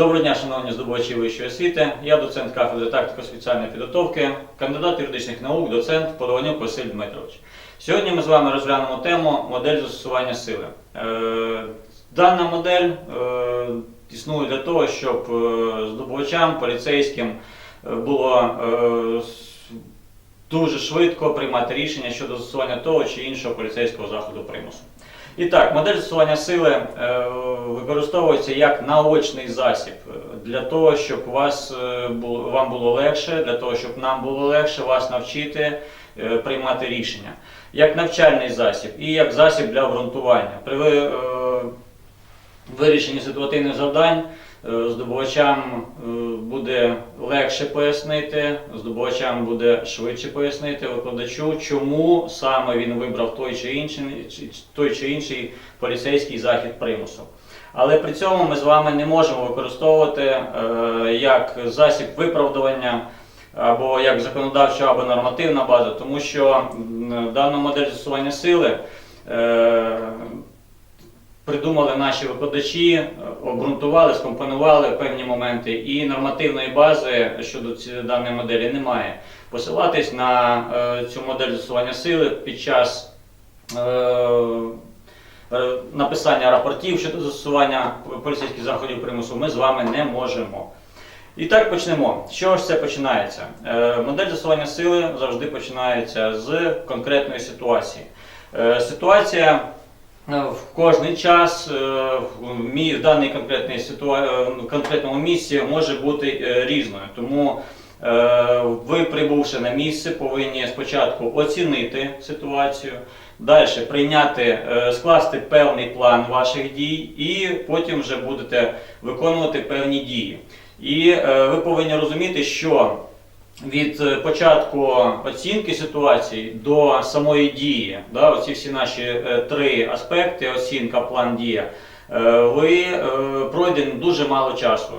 Доброго дня, шановні здобувачі вищої освіти. Я доцент кафедри тактико-спеціальної підготовки, кандидат юридичних наук, доцент Полонюк Василь Дмитрович. Сьогодні ми з вами розглянемо тему модель застосування сили. Е, Дана модель е, існує для того, щоб е, здобувачам, поліцейським було дуже швидко приймати рішення щодо застосування того чи іншого поліцейського заходу примусу. І так, модель застосування сили е, використовується як наочний засіб е, для того, щоб вас е, вам було легше, для того, щоб нам було легше вас навчити приймати рішення, як навчальний засіб і як засіб для обґрунтування. При вирішенні ситуативних завдань здобувачам е, буде легше пояснити, здобувачам буде швидше пояснити викладачу, чому саме він вибрав той чи інший, той чи інший поліцейський захід примусу. Але при цьому ми з вами не можемо використовувати е, як засіб виправдування або як законодавча або нормативна база, тому що дана модель застосування сили е, придумали наші викладачі, е, обґрунтували, скомпонували певні моменти, і нормативної бази щодо цієї даної моделі немає. Посилатись на е, цю модель застосування сили під час е, написання рапортів щодо застосування поліцейських заходів примусу ми з вами не можемо. І так почнемо. З чого ж це починається? Модель застосування сили завжди починається з конкретної ситуації. Ситуація в кожний час е, в даній конкретній ситуа... е, конкретному місці може бути е, різною. Тому е, ви, прибувши на місце, повинні спочатку оцінити ситуацію, далі прийняти, е, скласти певний план ваших дій, і потім вже будете виконувати певні дії. І е, ви повинні розуміти, що від е, початку оцінки ситуації до самої дії, да, оці всі наші е, три аспекти: оцінка, план, дія. е, Ви пройдені дуже мало часу.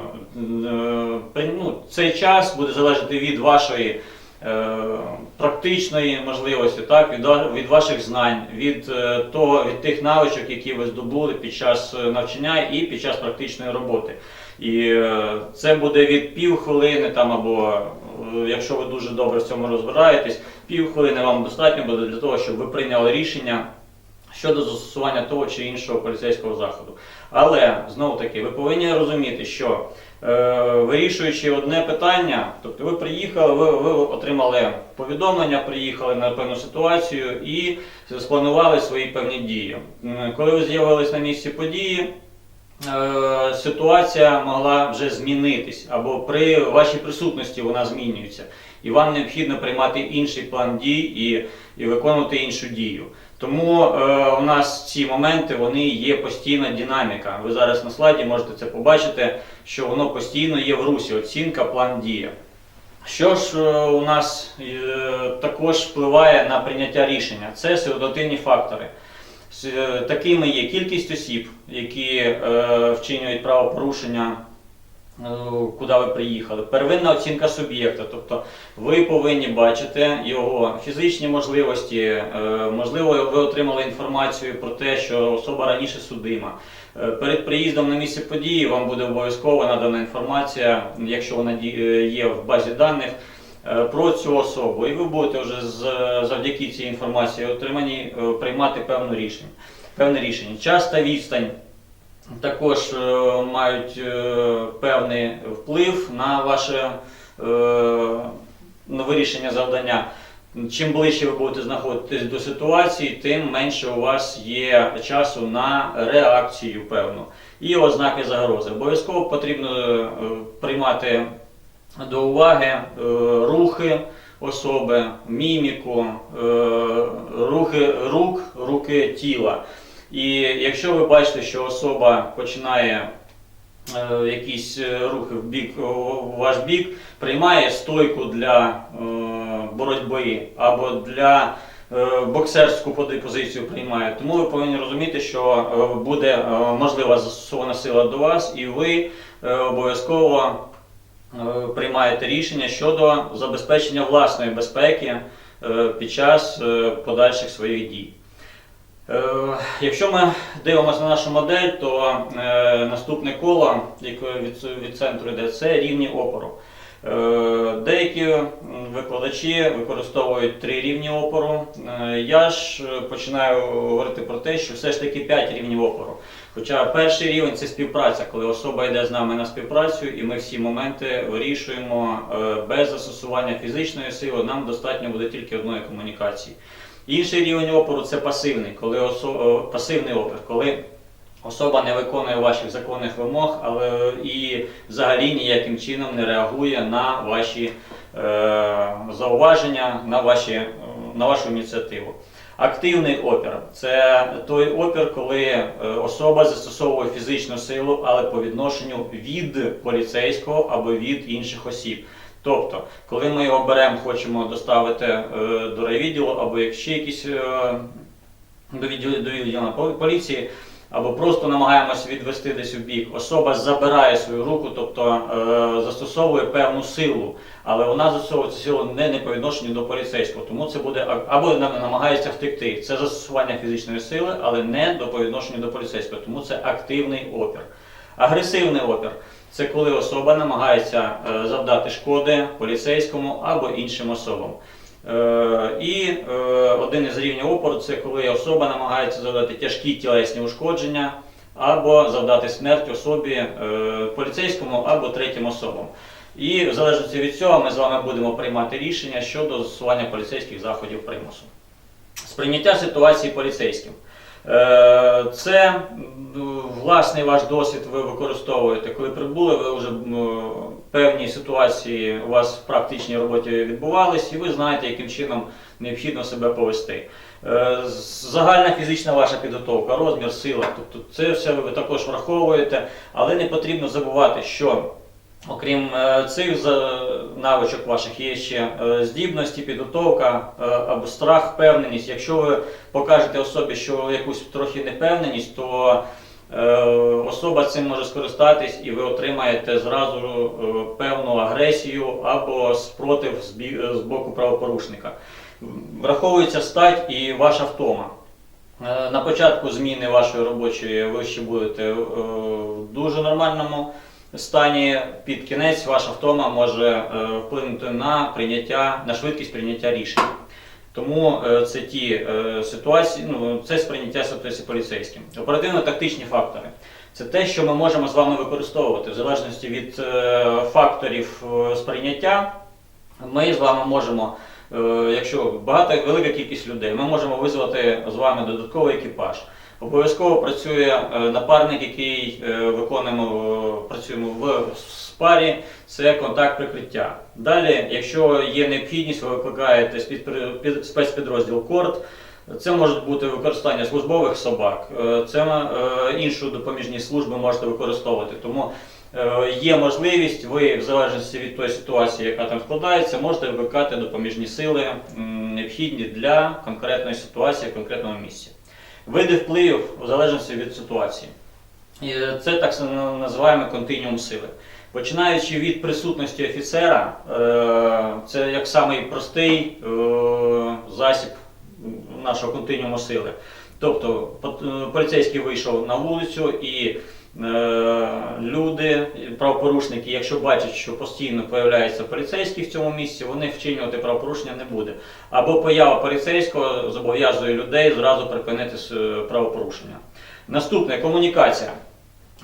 Ну, Цей час буде залежати від вашої практичної можливості, так, від, від ваших знань, від, е, того, від тих навичок, які ви здобули під час е, навчання і під час практичної роботи. І е, це буде від півхвилини там або е, якщо ви дуже добре в цьому розбираєтесь, півхвилини вам достатньо буде для того, щоб ви прийняли рішення щодо застосування того чи іншого поліцейського заходу. Але знову таки, ви повинні розуміти, що е, вирішуючи одне питання, тобто ви приїхали, ви, ви отримали повідомлення, приїхали на певну ситуацію і спланували свої певні дії. Коли ви з'явились на місці події, е, ситуація могла вже змінитись, або при вашій присутності вона змінюється, і вам необхідно приймати інший план дій і, і виконувати іншу дію. Тому е, у нас ці моменти вони є постійна динаміка. Ви зараз на слайді можете це побачити, що воно постійно є в русі. Оцінка, план дія. Що ж е, у нас е, також впливає на прийняття рішення? Це ситуативні фактори. Е, Такими є кількість осіб, які е, вчинюють правопорушення, куди ви приїхали. Первинна оцінка суб'єкта, тобто ви повинні бачити його фізичні можливості. е, Можливо, ви отримали інформацію про те, що особа раніше судима. Е, Перед приїздом на місце події вам буде обов'язково надана інформація, якщо вона е, є в базі даних, е, про цю особу. І ви будете вже завдяки цій інформації отримані е, приймати певне рішення. Певне рішення. Час та відстань також е, мають е, певний вплив на ваше е, на вирішення завдання. Чим ближче ви будете знаходитись до ситуації, тим менше у вас є часу на реакцію певну і ознаки загрози. Обов'язково потрібно приймати до уваги рухи особи, міміку, рухи рук, руки тіла. І якщо ви бачите, що особа починає е, якісь е, рухи в бік у ваш бік, приймає стойку для е, боротьби або для боксерську позицію приймає. Тому ви повинні розуміти, що буде можлива застосована сила до вас, і ви обов'язково приймаєте рішення щодо забезпечення власної безпеки під час подальших своїх дій. Е, Якщо ми дивимося на нашу модель, то е, наступне коло, яке від, центру йде, це рівні опору. Е, Деякі викладачі використовують три рівні опору. Я ж починаю говорити про те, що все ж таки 5 рівнів опору. Хоча перший рівень це співпраця, коли особа йде з нами на співпрацю, і ми всі моменти вирішуємо без застосування фізичної сили. Нам достатньо буде тільки одної комунікації. Інший рівень опору це пасивний, коли осо- е, пасивний опір, коли особа не виконує ваших законних вимог, але і взагалі ніяким чином не реагує на ваші е, зауваження, на, ваші, е, на вашу ініціативу. Активний опір це той опір, коли е, особа застосовує фізичну силу, але по відношенню від поліцейського або від інших осіб. Тобто, коли ми його беремо, хочемо доставити е, до райвідділу, або як ще якісь е, до відділу до поліції, або просто намагаємось відвести десь у бік, особа забирає свою руку, тобто е, застосовує певну силу, але вона застосовує цю силу не, не по відношенню до поліцейського, тому це буде або нам- намагається втекти. Це застосування фізичної сили, але не до по відношенню до поліцейського, тому це активний опір. Агресивний опір це коли особа намагається е, завдати шкоди поліцейському або іншим особам. Е, І е, один із рівнів опору це коли особа намагається завдати тяжкі тілесні ушкодження або завдати смерть особі поліцейському або третім особам. І в залежності від цього ми з вами будемо приймати рішення щодо застосування поліцейських заходів примусу. Сприйняття ситуації поліцейським. Е, Це власний ваш досвід ви використовуєте. Коли прибули, ви вже певні ситуації у вас в практичній роботі відбувались, і ви знаєте, яким чином необхідно себе повести. Е, Загальна фізична ваша підготовка, розмір, сила, тобто це все ви також враховуєте, але не потрібно забувати, що Окрім е, цих навичок ваших є ще е, здібності, підготовка е, або страх, впевненість. Якщо ви покажете особі, що якусь трохи непевненість, то особа цим може скористатись і ви отримаєте зразу певну агресію або спротив з боку правопорушника. Враховується стать і ваша втома. На початку зміни вашої робочої ви ще будете в дуже нормальному стані. Під кінець ваша втома може е, вплинути на прийняття, на швидкість прийняття рішень. Тому е, це ті е, ситуації, ну це сприйняття ситуації поліцейським. Оперативно-тактичні фактори. Це те, що ми можемо з вами використовувати в залежності від факторів сприйняття. Ми з вами можемо, якщо багата велика кількість людей, ми можемо визвати з вами додатковий екіпаж. Обов'язково працює е, напарник, який е, виконуємо, працюємо в парі, це контакт прикриття. Далі, якщо є необхідність, ви викликаєте спецпідрозділ КОРД. Це може бути використання службових собак, е, це іншу допоміжні служби можете використовувати. Тому є можливість, ви в залежності від тої ситуації, яка там складається, можете викликати допоміжні сили, необхідні для конкретної ситуації в конкретному місці. Види впливів в залежності від ситуації. І е, це так називаємо континіум сили. Починаючи від присутності офіцера, е, це як самий простий е, засіб нашого континіуму сили. Тобто поліцейський вийшов на вулицю і люди, правопорушники, якщо бачать, що постійно появляється поліцейський в цьому місці, вони вчинювати правопорушення не буде. Або поява поліцейського зобов'язує людей зразу припинити правопорушення. Наступне комунікація.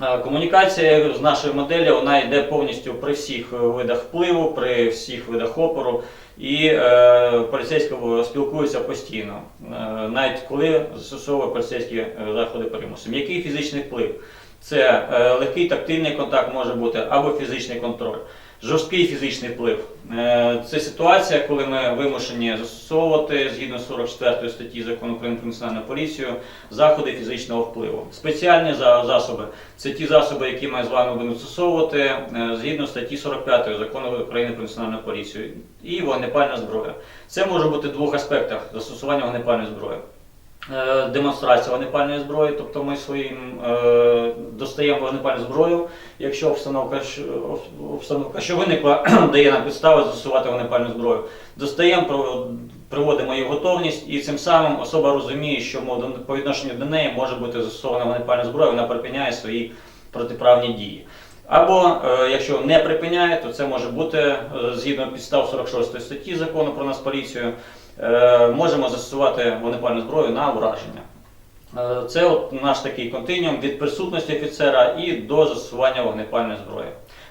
Е, Комунікація з нашої моделі вона йде повністю при всіх е, видах впливу, при всіх видах опору, і е, поліцейський спілкується постійно, е, навіть коли застосовує поліцейські е, заходи примусу. Який фізичний вплив? Це е, легкий тактильний контакт може бути або фізичний контроль. Жорсткий фізичний вплив. Е, Це ситуація, коли ми вимушені застосовувати згідно з 44 статті закону України про національну поліцію заходи фізичного впливу. Спеціальні засоби це ті засоби, які ми з вами будемо застосовувати е, згідно статті 45 закону України про національну поліцію і вогнепальна зброя. Це може бути в двох аспектах застосування вогнепальної зброї. Е, Демонстрація вогнепальної зброї, тобто ми своїм е, достаємо вогнепальну зброю, якщо обстановка, обстановка, що виникла, дає нам підстави застосувати вогнепальну зброю. Достаємо, приводимо її в готовність, і цим самим особа розуміє, що по відношенню до неї може бути застосована вогнепальна зброя, вона припиняє свої протиправні дії. Або е, якщо не припиняє, то це може бути згідно підстав 46 статті закону про нас поліцію, можемо застосувати вогнепальну зброю на ураження. Е, Це от наш такий континіум від присутності офіцера і до застосування вогнепальної зброї.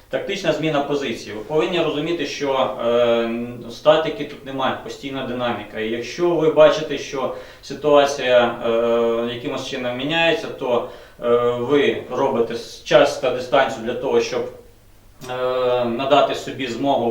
Тактична зміна позиції. Ви повинні розуміти, що е, статики тут немає, постійна динаміка. І якщо ви бачите, що ситуація е, якимось чином міняється, то е, ви робите час та дистанцію для того, щоб е, надати собі змогу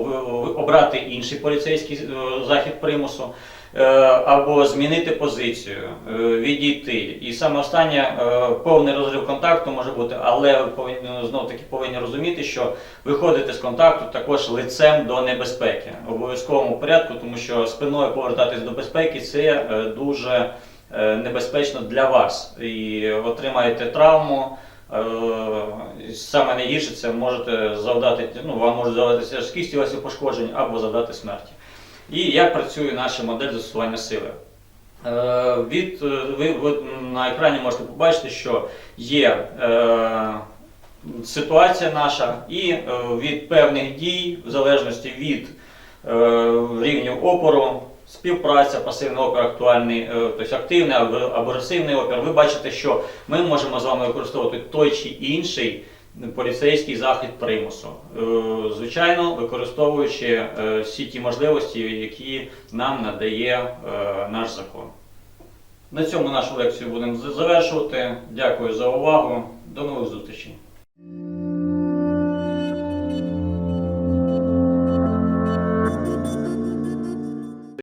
обрати інший поліцейський е, захід примусу. е, Або змінити позицію, е, відійти. І саме останнє е, повний розрив контакту може бути, але ви повинні знов таки повинні розуміти, що виходити з контакту також лицем до небезпеки в обов'язковому порядку, тому що спиною повертатись до безпеки це е, дуже е, небезпечно для вас і отримаєте травму. Е, Саме найгірше це можете завдати, ну вам можуть завдати тілесні пошкоджень або завдати смерті. І як працює наша модель застосування сили? Е, Від, е, ви, ви на екрані можете побачити, що є е, ситуація наша, і від певних дій, в залежності від е, рівню опору, співпраця, пасивний опір, актуальний, е, тобто активний або агресивний опір, ви бачите, що ми можемо з вами використовувати той чи інший поліцейський захід примусу. Е, Звичайно, використовуючи е, всі ті можливості, які нам надає наш закон. На цьому нашу лекцію будемо завершувати. Дякую за увагу. До нових зустрічей.